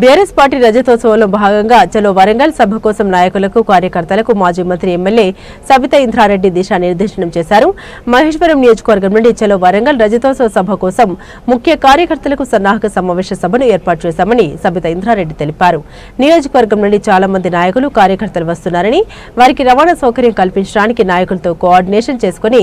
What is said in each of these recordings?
BRS party రజతోత్సవంలో భాగంగా చలో వరంగల్ సభ కోసం నాయకులకు కార్యకర్తలకు మాజీ మంత్రి ఎమ్మెల్యే సబితా ఇంద్రారెడ్డి దిశానిర్దేశనం చేశారు. మహేశ్వరం నియోజకవర్గం నుండి చలో వరంగల్ రజతోత్సవ సభ కోసం ముఖ్య కార్యకర్తలకు సన్నాహక సమావేశ సభను ఏర్పాటు చేశామని సబితా ఇంద్రారెడ్డి తెలిపారు. నియోజకవర్గం నుండి చాలా మంది నాయకులు కార్యకర్తలు వస్తున్నారని వారికి రవాణా సౌకర్యం కల్పించడానికి నాయకులతో కోఆర్డినేషన్ చేసుకుని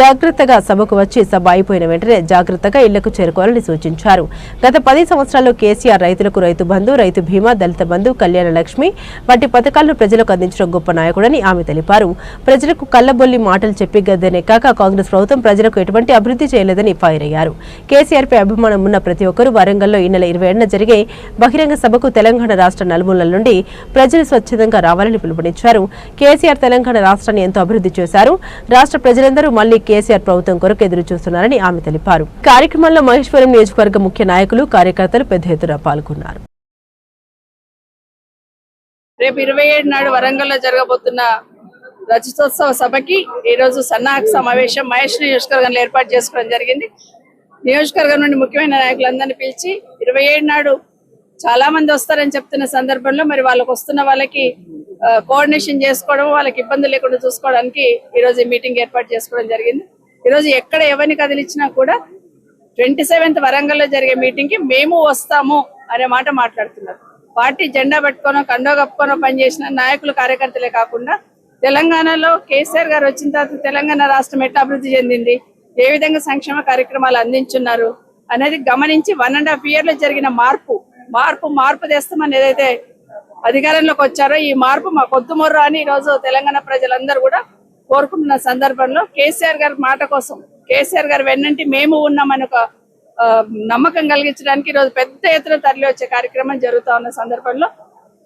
జాగ్రత్తగా సభకు వచ్చి సభ అయిపోయిన వెంటనే జాగ్రత్తగా ఇళ్ళకు చేరుకోవాలని సూచించారు. గత పది సంవత్సరాల్లో కేసీఆర్ రైతులకు రైతు బంధు రైతు బీమా దళిత బంధు కళ్యాణ లక్ష్మి వంటి పథకాలను ప్రజలకు అందించడం గొప్ప నాయకుడని ఆమె తెలిపారు. ప్రజలకు కల్లబొల్లి మాటలు చెప్పి గద్దనే కాక కాంగ్రెస్ ప్రభుత్వం ప్రజలకు ఎటువంటి అభివృద్ధి చేయలేదని ఫైర్ అయ్యారు కేసీఆర్ పై అభిమానం ఉన్న ప్రతి ఒక్కరూ వరంగల్లో ఈ నెల ఇరవై ఏడున జరిగే బహిరంగ సభకు తెలంగాణ రాష్ట్ర నలుమూలల నుండి ప్రజలు స్వచ్ఛందంగా రావాలని పిలుపునిచ్చారు. కేసీఆర్ తెలంగాణ రాష్ట్రాన్ని ఎంతో అభివృద్ధి చేశారు. రాష్ట్ర ప్రజలందరూ మళ్ళీ కేసీఆర్ ప్రభుత్వం కొరకు ఎదురు చూస్తున్నారని ఆమె తెలిపారు. కార్యక్రమంలో మహేశ్వరం నియోజకవర్గ ముఖ్య నాయకులు కార్యకర్తలు పెద్ద ఎత్తున పాల్గొన్నారు. రేపు ఇరవై ఏడు నాడు వరంగల్లో జరగబోతున్న రజతోత్సవ సభకి ఈరోజు సన్నాహక సమావేశం మహేష్ నియోజకవర్గంలో ఏర్పాటు చేసుకోవడం జరిగింది. నియోజకవర్గం నుండి ముఖ్యమైన నాయకులందరినీ పిలిచి ఇరవై ఏడు నాడు చాలా మంది వస్తారని చెప్తున్న సందర్భంలో మరి వాళ్ళకి వస్తున్న వాళ్ళకి కోఆర్డినేషన్ చేసుకోవడం వాళ్ళకి ఇబ్బంది లేకుండా చూసుకోవడానికి ఈరోజు ఈ మీటింగ్ ఏర్పాటు చేసుకోవడం జరిగింది. ఈరోజు ఎక్కడ ఎవరిని కదిలించినా కూడా ట్వంటీ సెవెంత్ వరంగల్లో జరిగే మీటింగ్కి మేము వస్తాము అనే మాట మాట్లాడుతున్నారు. పార్టీ జెండా పెట్టుకోనో కండో కప్పుకోనో పనిచేసిన నాయకులు కార్యకర్తలే కాకుండా తెలంగాణలో కేసీఆర్ గారు వచ్చిన తర్వాత తెలంగాణ రాష్ట్రం ఎట్లా అభివృద్ధి చెందింది? ఏ విధంగా సంక్షేమ కార్యక్రమాలు అందించున్నారు? అనేది గమనించి వన్ అండ్ హాఫ్ ఇయర్లో జరిగిన మార్పు మార్పు మార్పు తెస్తామని ఏదైతే అధికారంలోకి వచ్చారో ఈ మార్పు మా కొద్దుమొర్రు అని ఈరోజు తెలంగాణ ప్రజలందరూ కూడా కోరుకుంటున్న సందర్భంలో కేసీఆర్ గారి మాట కోసం కేసీఆర్ గారు వెన్నంటి మేము ఉన్నామని ఒక నమ్మకం కలిగించడానికి ఈరోజు పెద్ద ఎత్తున తరలి వచ్చే కార్యక్రమం జరుగుతా ఉన్న సందర్భంలో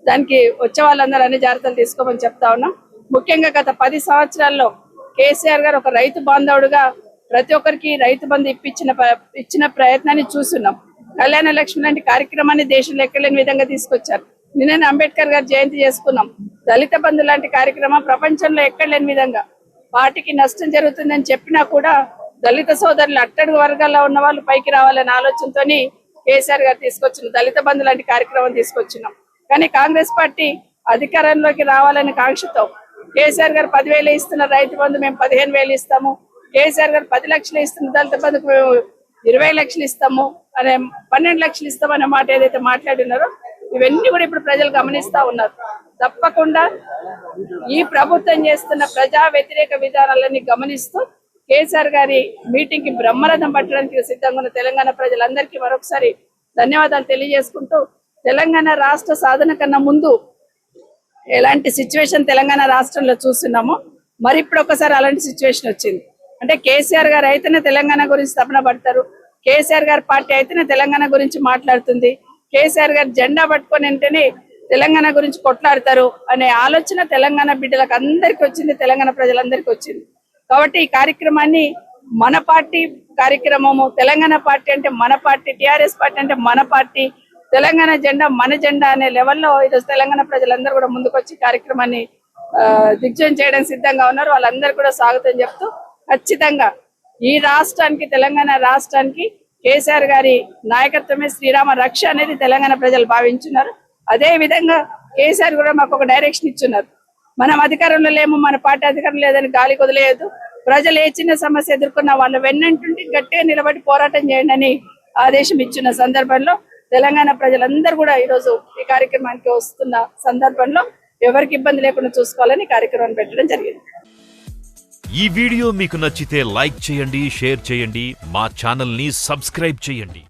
దానికి వచ్చే వాళ్ళందరూ అన్ని జాగ్రత్తలు తీసుకోమని చెప్తా ఉన్నాం. ముఖ్యంగా గత పది సంవత్సరాల్లో కేసీఆర్ గారు ఒక రైతు బాంధవుడుగా ప్రతి ఒక్కరికి రైతు బంధు ఇప్పించిన ఇచ్చిన ప్రయత్నాన్ని చూస్తున్నాం. కళ్యాణ లక్ష్మి లాంటి కార్యక్రమాన్ని దేశంలో ఎక్కలేని విధంగా తీసుకొచ్చారు. నిన్న అంబేద్కర్ గారు జయంతి చేసుకున్నాం. దళిత బంధు లాంటి కార్యక్రమం ప్రపంచంలో ఎక్కడ లేని విధంగా పార్టీకి నష్టం జరుగుతుందని చెప్పినా కూడా దళిత సోదరులు అట్టడుగు వర్గాల్లో ఉన్న వాళ్ళు పైకి రావాలనే ఆలోచనతోని కేసీఆర్ గారు తీసుకొచ్చిన దళిత బంధు లాంటి కార్యక్రమం తీసుకొచ్చినాం. కానీ కాంగ్రెస్ పార్టీ అధికారంలోకి రావాలనే కాంక్షతో కేసీఆర్ గారు పదివేలు ఇస్తున్న రైతు బంధు మేము పదిహేను వేలు ఇస్తాము. కేసీఆర్ గారు పది లక్షలు ఇస్తున్న దళిత బంధుకు మేము ఇరవై లక్షలు ఇస్తాము అనే పన్నెండు లక్షలు ఇస్తామనే మాట ఏదైతే మాట్లాడినారో ఇవన్నీ కూడా ఇప్పుడు ప్రజలు గమనిస్తా ఉన్నారు. తప్పకుండా ఈ ప్రభుత్వం చేస్తున్న ప్రజా వ్యతిరేక విధానాలన్నీ గమనిస్తూ కేసీఆర్ గారి మీటింగ్కి బ్రహ్మరథం పట్టడానికి సిద్ధంగా ఉన్న తెలంగాణ ప్రజలందరికీ మరొకసారి ధన్యవాదాలు తెలియజేసుకుంటూ తెలంగాణ రాష్ట్ర సాధన కన్నా ముందు ఎలాంటి సిచ్యువేషన్ తెలంగాణ రాష్ట్రంలో చూస్తున్నామో మరి ఇప్పుడు ఒకసారి అలాంటి సిచ్యువేషన్ వచ్చింది. అంటే కేసీఆర్ గారు అయితేనే తెలంగాణ గురించి తపన పడతారు కేసీఆర్ గారి పార్టీ అయితేనే తెలంగాణ గురించి మాట్లాడుతుంది కేసీఆర్ గారు జెండా పట్టుకొని వెంటనే తెలంగాణ గురించి కొట్లాడతారు అనే ఆలోచన తెలంగాణ బిడ్డలకు అందరికీ వచ్చింది తెలంగాణ ప్రజలందరికీ వచ్చింది. కాబట్టి ఈ కార్యక్రమాన్ని మన పార్టీ కార్యక్రమము తెలంగాణ పార్టీ అంటే మన పార్టీ టిఆర్ఎస్ పార్టీ అంటే మన పార్టీ తెలంగాణ జెండా మన జెండా అనే లెవెల్లో ఈరోజు తెలంగాణ ప్రజలందరూ కూడా ముందుకొచ్చి కార్యక్రమాన్ని ఆ, దిగ్విజయం చేయడానికి సిద్ధంగా ఉన్నారు. వాళ్ళందరూ కూడా స్వాగతం చెప్తూ ఖచ్చితంగా ఈ రాష్ట్రానికి తెలంగాణ రాష్ట్రానికి కేసీఆర్ గారి నాయకత్వమే శ్రీరామ రక్ష అనేది తెలంగాణ ప్రజలు భావించున్నారు. అదే విధంగా కేసీఆర్ కూడా మాకు ఒక డైరెక్షన్ ఇచ్చున్నారు. మనం అధికారంలో లేము మన పార్టీ అధికారం లేదని గాలి కుదలేదు ప్రజలు ఏ చిన్న సమస్య ఎదుర్కొన్న వాళ్ళు వెన్నంటుండి గట్టిగా నిలబడి పోరాటం చేయండి అని ఆదేశం ఇచ్చిన సందర్భంలో తెలంగాణ ప్రజలందరూ కూడా ఈరోజు ఈ కార్యక్రమానికి వస్తున్న సందర్భంలో ఎవరికి ఇబ్బంది లేకుండా చూసుకోవాలని కార్యక్రమం కార్యక్రమాన్ని పెట్టడం జరిగింది. ఈ వీడియో మీకు నచ్చితే లైక్ చేయండి షేర్ చేయండి మా ఛానల్ని సబ్స్క్రైబ్ చేయండి.